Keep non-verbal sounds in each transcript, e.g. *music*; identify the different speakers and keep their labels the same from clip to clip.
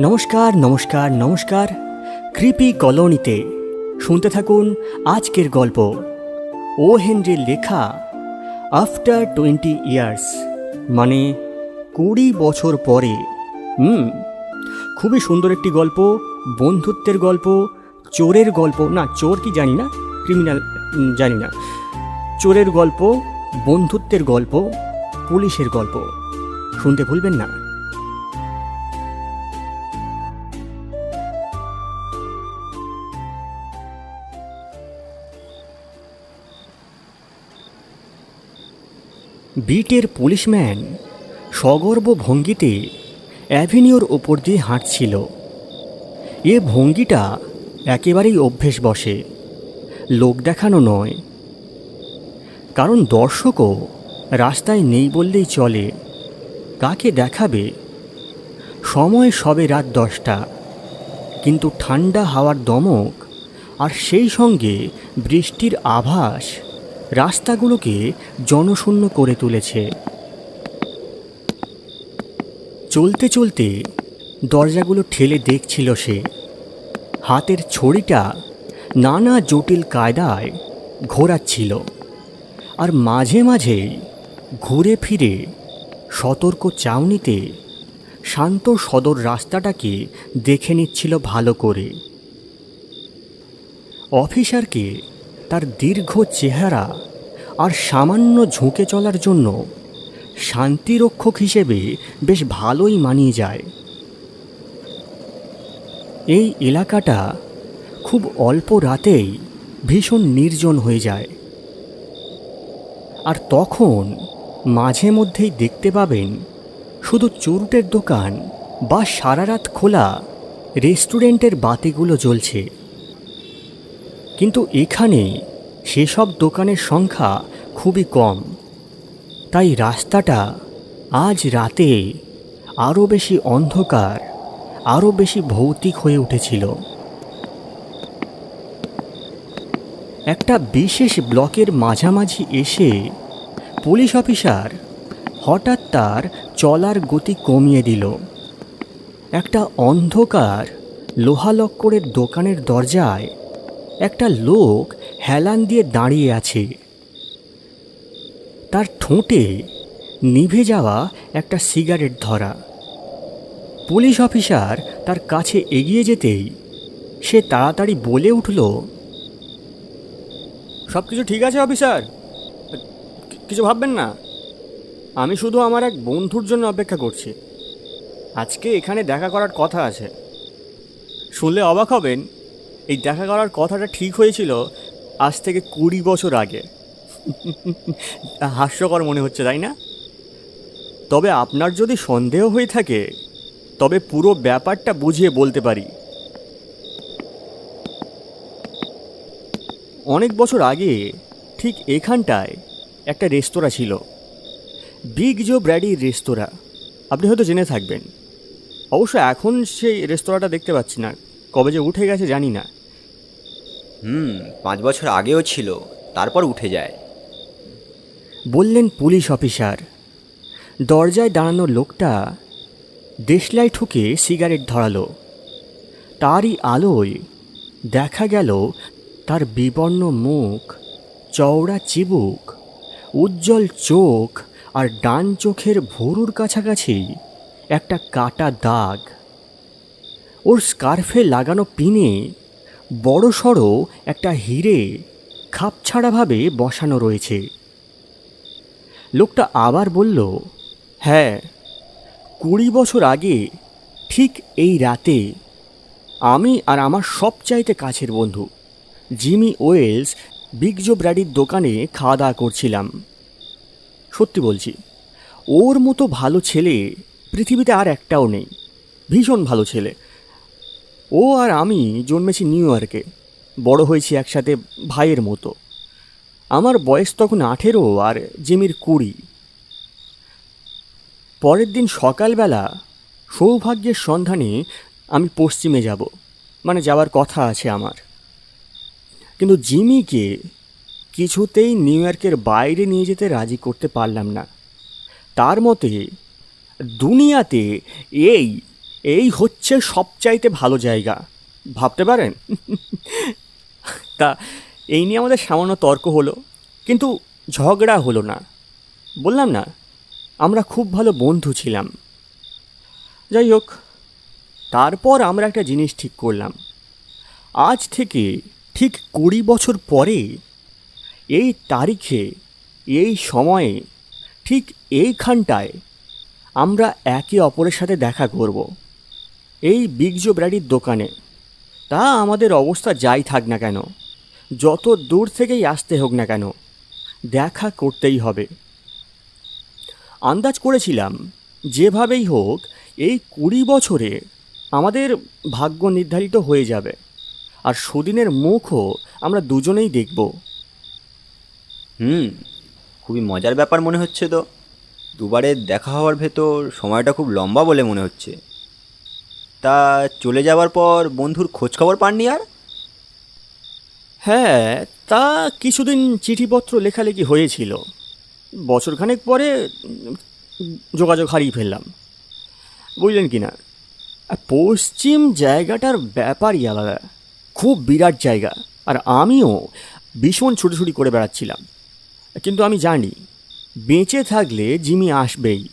Speaker 1: নমস্কার নমস্কার নমস্কার। কৃপি কলোনিতে শুনতে থাকুন আজকের গল্প। ও হেনরির লেখা, আফটার টোয়েন্টি ইয়ার্স মানে কুড়ি বছর পরে। হুম, খুবই সুন্দর একটি গল্প, বন্ধুত্বের গল্প, চোরের গল্প। না, চোর কি জানি না, ক্রিমিনাল জানি না। চোরের গল্প, বন্ধুত্বের গল্প, পুলিশের গল্প। শুনতে ভুলবেন না। বিটের পুলিশম্যান সগর্ব ভঙ্গিতে অ্যাভিনিউর ওপর দিয়ে হাঁটছিল। এ ভঙ্গিটা একেবারেই অভ্যেস বসে, লোক দেখানো নয়। কারণ দর্শকও রাস্তায় নেই বললেই চলে, কাকে দেখাবে? সময় সবে রাত দশটা, কিন্তু ঠান্ডা হাওয়ার দমক আর সেই সঙ্গে বৃষ্টির আভাস রাস্তাগুলোকে জনশূন্য করে তুলেছে। চলতে চলতে দরজাগুলো ঠেলে দেখছিল সে। হাতের ছড়িটা নানা জটিল কায়দায় ঘোরাচ্ছিল আর মাঝে মাঝেই ঘুরে ফিরে সতর্ক চাউনিতে শান্ত সদর রাস্তাটাকে দেখে নিচ্ছিল ভালো করে। অফিসারকে তার দীর্ঘ চেহারা আর সামান্য ঝুঁকে চলার জন্য শান্তিরক্ষক হিসেবে বেশ ভালোই মানিয়ে যায়। এই এলাকাটা খুব অল্প রাতেই ভীষণ নির্জন হয়ে যায়। আর তখন মাঝে মধ্যেই দেখতে পাবেন শুধু চুরুটের দোকান বা সারা রাত খোলা রেস্টুরেন্টের বাতিগুলো জ্বলছে। কিন্তু এখানে সেসব দোকানের সংখ্যা খুবই কম। তাই রাস্তাটা আজ রাতে আরও বেশি অন্ধকার আরও বেশি ভৌতিক হয়ে উঠেছিল। একটা বিশেষ ব্লকের মাঝামাঝি এসে পুলিশ অফিসার হঠাৎ তার চলার গতি কমিয়ে দিল। একটা অন্ধকার লোহালক্করের দোকানের দরজায় একটা লোক হেলান দিয়ে দাঁড়িয়ে আছে। তার ঠোঁটে নিভে যাওয়া একটা সিগারেট ধরা। পুলিশ অফিসার তার কাছে এগিয়ে যেতেই সে তাড়াতাড়ি বলে উঠল সব কিছু ঠিক আছে অফিসার? কিছু ভাববেন না। আমি শুধু আমার এক বন্ধুর জন্য অপেক্ষা করছি। আজকে এখানে দেখা করার কথা আছে। শুনলে অবাক হবেন এই দেখা করার কথাটা ঠিক হয়েছিল আজ থেকে কুড়ি বছর আগে। হাস্যকর মনে হচ্ছে, তাই না? তবে আপনার যদি সন্দেহ হয়ে থাকে, তবে পুরো ব্যাপারটা বুঝিয়ে বলতে পারি। অনেক বছর আগে ঠিক এখানটায় একটা রেস্তোরাঁ ছিল। বিগ জো ব্র্যাডির রেস্তোরাঁ। আপনি হয়তো জেনে থাকবেন। অবশ্য এখন সেই রেস্তোরাঁটা দেখতে পাচ্ছি না। কবে যে উঠে গেছে জানি না।
Speaker 2: হুম, পাঁচ বছর আগেও ছিল, তারপর উঠে যায়।
Speaker 1: বললেন পুলিশ অফিসার, দরজায় দাঁড়ানো লোকটা দেশলাই ঠুকে সিগারেট ধরালো। তারই আলোয় দেখা গেল তার বিবর্ণ মুখ, চওড়া চিবুক, উজ্জ্বল চোখ আর ডান চোখের ভুরুর কাছাকাছি একটা কাটা দাগ। ওর স্কার্ফে লাগানো পিনে বড় সড়ো একটা হিরে খাপছাড়াভাবে বসানো রয়েছে। লোকটা আবার বলল হ্যাঁ কুড়ি বছর আগে ঠিক এই রাতে আমি আর আমার সবচাইতে কাছের বন্ধু জিমি ওয়েলস বিগ জো ব্র্যাডির দোকানে খাওয়া দাওয়া করছিলাম। সত্যি বলছি, ওর মতো ভালো ছেলে পৃথিবীতে আর একটাও নেই। ভীষণ ভালো ছেলে। ও আর আমি জন্মেছি নিউ ইয়র্কে। বড় হয়েছি একসাথে ভাইয়ের মতো। আমার বয়স তখন আঠেরো আর জিমির কুড়ি। পরের দিন সকালবেলা সৌভাগ্যের সন্ধানে আমি পশ্চিমে যাব মানে যাওয়ার কথা আছে আমার। কিন্তু জিমিকে কিছুতেই নিউ ইয়র্কের বাইরে নিয়ে যেতে রাজি করতে পারলাম না। তার মতে দুনিয়াতে এই এই হচ্ছে সবচাইতে ভালো জায়গা। ভাবতে পারেন? *laughs* তা, এই নিয়ে আমাদের সামান্য তর্ক হলো, কিন্তু ঝগড়া হলো না। বললাম না, আমরা খুব ভালো বন্ধু ছিলাম। যাই হোক, তারপর আমরা একটা জিনিস ঠিক করলাম। আজ থেকে ঠিক কুড়ি বছর পরে এই তারিখে, এই সময়ে ঠিক এইখানটায় আমরা একে অপরের সাথে দেখা করব। এই বিগজো ব্র্যাডির দোকানে। তা আমাদের অবস্থা যাই থাক না কেন, যত দূর থেকেই আসতে হোক না কেন, দেখা করতেই হবে। আন্দাজ করেছিলাম, যেভাবেই হোক, এই কুড়ি বছরে আমাদের ভাগ্য নির্ধারিত হয়ে যাবে, আর সুদিনের মুখও আমরা দুজনেই দেখব।
Speaker 2: হুম, খুবই মজার ব্যাপার মনে হচ্ছে তো। দুবারে দেখা হওয়ার ভেতর সময়টা খুব লম্বা বলে মনে হচ্ছে। তা চলে যাওয়ার পর বন্ধুর খোঁজখবর পাননি আর?
Speaker 1: হ্যাঁ তা কিছুদিন চিঠিপত্র লেখালেখি হয়েছিল। বছরখানেক পরে যোগাযোগ হারিয়ে ফেললাম। বুঝলেন কি না? পশ্চিম জায়গাটার ব্যাপারই আলাদা। খুব বিরাট জায়গা। আর আমিও ভীষণ ছুটোছুটি করে বেড়াচ্ছিলাম। কিন্তু আমি জানি, বেঁচে থাকলে জিমি আসবেই।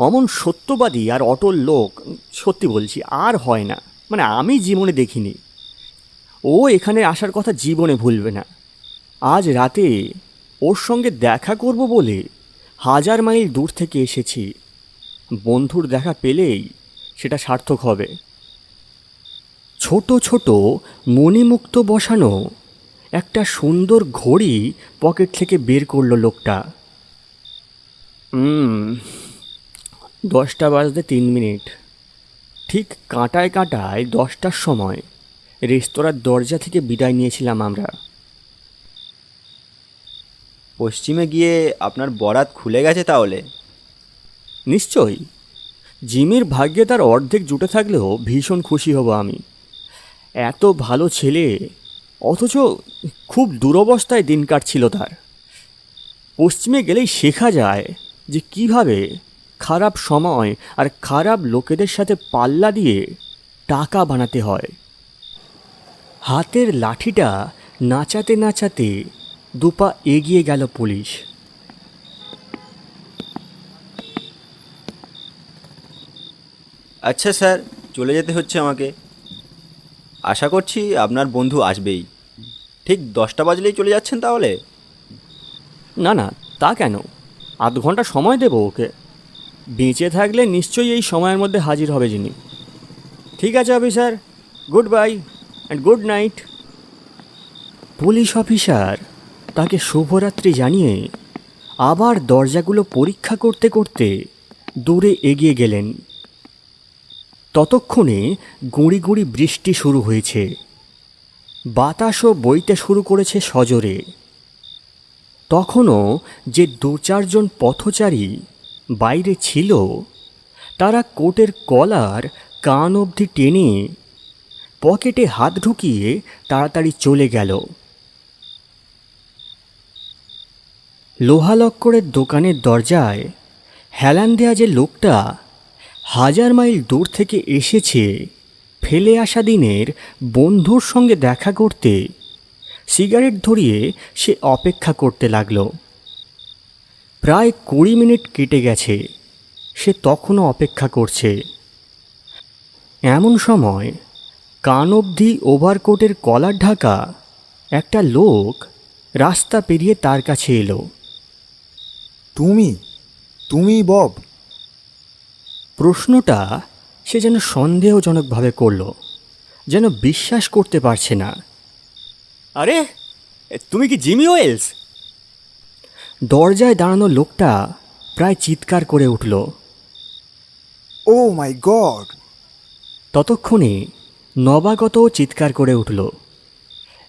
Speaker 1: অমন সত্যবাদী আর অটল লোক, সত্যি বলছি, আর হয় না। মানে আমি জীবনে দেখিনি। ও এখানে আসার কথা জীবনে ভুলবে না। আজ রাতে ওর সঙ্গে দেখা করব বলে হাজার মাইল দূর থেকে এসেছি। বন্ধুর দেখা পেলেই সেটা সার্থক হবে। ছোট ছোট মণিমুক্ত বসানো একটা সুন্দর ঘড়ি পকেট থেকে বের করল লোকটা। দশটা বাজতে তিন মিনিট। ঠিক কাঁটায় কাঁটায় দশটার সময় রেস্তোরাঁর দরজা থেকে বিদায় নিয়েছিলাম আমরা।
Speaker 2: পশ্চিমে গিয়ে আপনার বরাত খুলে গেছে তাহলে?
Speaker 1: নিশ্চয়ই। জিমির ভাগ্যে তার অর্ধেক জুটে থাকলেও ভীষণ খুশি হব আমি। এত ভালো ছেলে, অথচ খুব দুরবস্থায় দিন কাটছিল তার। পশ্চিমে গেলেই শেখা যায় যে কীভাবে খারাপ সময় আর খারাপ লোকেদের সাথে পাল্লা দিয়ে টাকা বানাতে হয়। হাতের লাঠিটা নাচাতে নাচাতে দুপা এগিয়ে গেল পুলিশ।
Speaker 2: আচ্ছা স্যার চলে যেতে হচ্ছে আমাকে। আশা করছি আপনার বন্ধু আসবেই। ঠিক দশটা বাজলেই চলে যাচ্ছেন তাহলে?
Speaker 1: না না তা কেন? আধ ঘণ্টা সময় দেবো ওকে। বেঁচে থাকলে নিশ্চয়ই এই সময়ের মধ্যে হাজির হবে যিনি। ঠিক আছে, officer. Good bye and good night police officer, তাকে শুভরাত্রি জানিয়ে আবার দরজাগুলো পরীক্ষা করতে করতে দূরে এগিয়ে গেলেন। ততক্ষণে গুঁড়ি গুঁড়ি বৃষ্টি শুরু হয়েছে। বাতাসও বইতে শুরু করেছে সজোরে। তখনও যে দু চারজন পথচারী বাইরে ছিল, তারা কোটের কলার কান অবধি টেনে পকেটে হাত ঢুকিয়ে তাড়াতাড়ি চলে গেল। লোহালক্করের দোকানের দরজায় হেলান দেয়া যে লোকটা হাজার মাইল দূর থেকে এসেছে, ফেলে আসা দিনের বন্ধুর সঙ্গে দেখা করতে, সিগারেট ধরিয়ে সে অপেক্ষা করতে লাগল। প্রায় কুড়ি মিনিট কেটে গেছে। সে তখনও অপেক্ষা করছে। এমন সময় কান অবধি ওভারকোটের কলার ঢাকা একটা লোক রাস্তা পেরিয়ে তার কাছে এলো।
Speaker 3: তুমি? তুমি বব?
Speaker 1: প্রশ্নটা সে যেন সন্দেহজনকভাবে করল যেন বিশ্বাস করতে পারছে না। আরে তুমি কি জিমি ওয়েলস? দরজায় দাঁড়ানো লোকটা প্রায় চিৎকার করে উঠল।
Speaker 3: Oh my God.
Speaker 1: ততক্ষণে নবাগত চিৎকার করে উঠল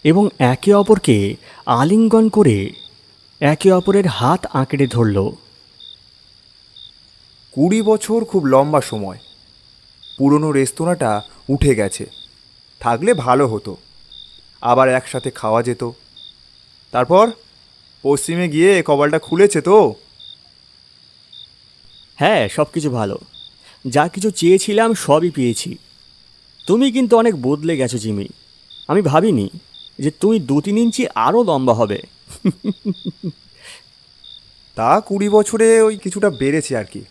Speaker 1: এবং একে অপরকে আলিঙ্গন করে একে অপরের হাত আঁকড়ে ধরল।
Speaker 3: কুড়ি বছর খুব লম্বা সময়। পুরনো রেস্তোরাঁটা উঠে গেছে। থাকলে ভালো হতো। আবার একসাথে খাওয়া যেত। তারপর পশ্চিমে গিয়ে কপালটা খুলেছে তো?
Speaker 1: হ্যাঁ সব কিছু ভালো। যা কিছু চেয়েছিলাম সবই পেয়েছি। তুমি কিন্তু অনেক বদলে গেছো জিমি। আমি ভাবিনি যে তুমি দু তিন ইঞ্চি আরও লম্বা হবে।
Speaker 3: তা কুড়ি বছরে ওই কিছুটা বেড়েছে আর কি।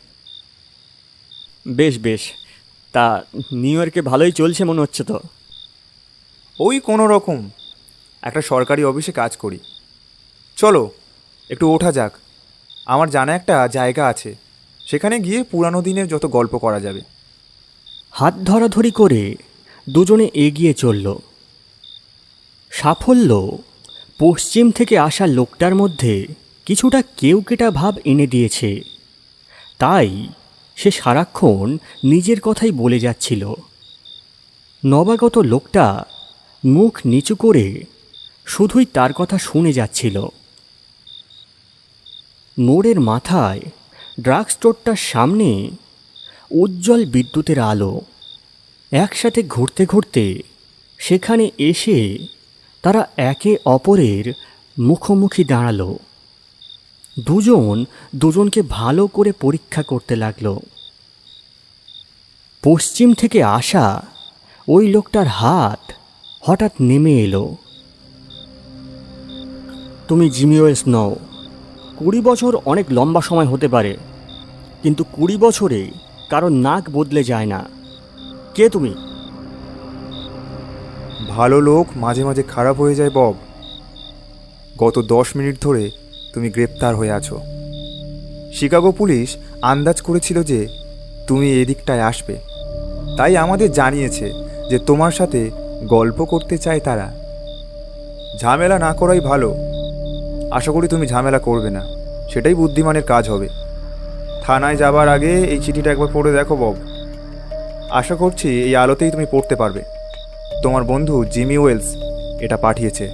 Speaker 1: বেশ বেশ। তা নিউ ইয়র্কে ভালোই চলছে মনে হচ্ছে তো?
Speaker 3: ওই কোনো রকম। একটা সরকারি অফিসে কাজ করি। চলো, একটু ওঠা যাক। আমার জানা একটা জায়গা আছে। সেখানে গিয়ে পুরানো দিনের যত গল্প করা যাবে।
Speaker 1: হাত ধরাধরি করে দুজনে এগিয়ে চলল। সাফল্য, পশ্চিম থেকে আসা লোকটার মধ্যে কিছুটা কেউকেটা ভাব এনে দিয়েছে। তাই সে সারাক্ষণ নিজের কথাই বলে যাচ্ছিল। নবাগত লোকটা মুখ নিচু করে শুধুই তার কথা শুনে যাচ্ছিল। মোড়ের মাথায় ড্রাগ স্টোরটার সামনে উজ্জ্বল বিদ্যুতের আলো। একসাথে ঘুরতে ঘুরতে সেখানে এসে তারা একে অপরের মুখোমুখি দাঁড়াল। দুজন দুজনকে ভালো করে পরীক্ষা করতে লাগল। পশ্চিম থেকে আসা ওই লোকটার হাত হঠাৎ নেমে এলো। তুমি জিমি ওয়েলস নও কুড়ি বছর অনেক লম্বা সময় হতে পারে, কিন্তু কুড়ি বছরে কারও নাক বদলে যায় না। কে তুমি?
Speaker 3: ভালো লোক মাঝে মাঝে খারাপ হয়ে যায়, বব। গত দশ মিনিট ধরে তুমি গ্রেপ্তার হয়ে আছো। শিকাগো পুলিশ আন্দাজ করেছিল যে তুমি এদিকটায় আসবে। তাই আমাদের জানিয়েছে যে তোমার সাথে গল্প করতে চায় তারা। ঝামেলা না করাই ভালো। আশা করি তুমি ঝামেলা করবে না। সেটাই বুদ্ধিমানের কাজ হবে। থানায় যাবার আগে এই চিঠিটা একবার পড়ে দেখো, বব। আশা করছি এই আলোতেই তুমি পড়তে পারবে। তোমার বন্ধু জিমি ওয়েলস এটা পাঠিয়েছে।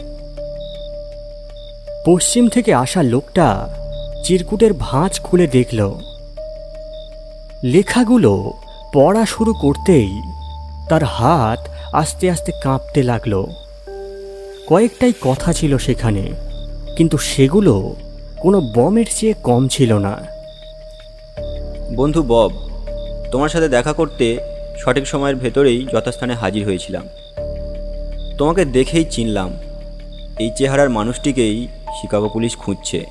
Speaker 1: পশ্চিম থেকে আসা লোকটা চিরকুটের ভাঁজ খুলে দেখল। লেখাগুলো পড়া শুরু করতেই তার হাত আস্তে আস্তে কাঁপতে লাগল। কয়েকটাই কথা ছিল সেখানে। কিন্তু সেগুলো কোনো বমের চেয়ে কম ছিল না।
Speaker 2: বন্ধু বব, তোমার সাথে দেখা করতে সঠিক সময়ের ভেতরেই যথাস্থানে হাজির হয়েছিলাম। তোমাকে দেখেই চিনলাম, এই চেহারার মানুষটিকেই শিকাগো পুলিশ খুঁজছে।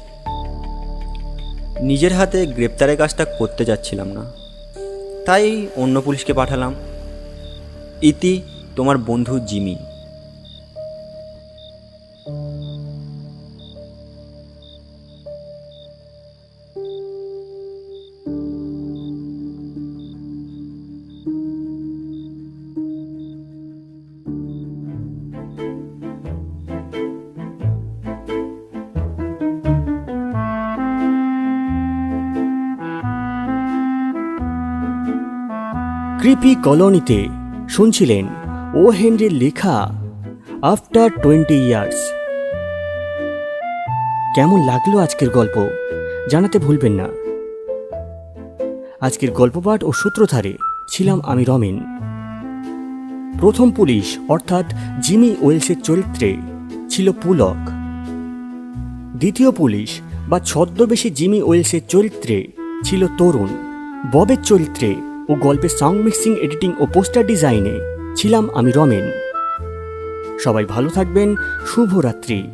Speaker 2: নিজের হাতে গ্রেপ্তারের কাজটা করতে যাচ্ছিলাম না। তাই অন্য পুলিশকে পাঠালাম। ইতি তোমার বন্ধু জিমি।
Speaker 1: ক্রিপি কলোনিতে শুনছিলেন ও হেনরির লেখা আফটার টোয়েন্টি ইয়ার্স। কেমন লাগল আজকের গল্প? জানাতে ভুলবেন না। আজকের গল্প পাঠ ও সূত্রধারে ছিলাম আমি রমেন। প্রথম পুলিশ, অর্থাৎ জিমি ওয়েলসের চরিত্রে ছিল পুলক। দ্বিতীয় পুলিশ, বা ছদ্মবেশী জিমি ওয়েলসের চরিত্রে ছিল তরুণ। ববের চরিত্রে ও গল্পের সাউন্ড মিক্সিং এডিটিং ও পোস্টার ডিজাইনে ছিলাম আমি রমেন। সবাই ভালো থাকবেন, শুভরাত্রি।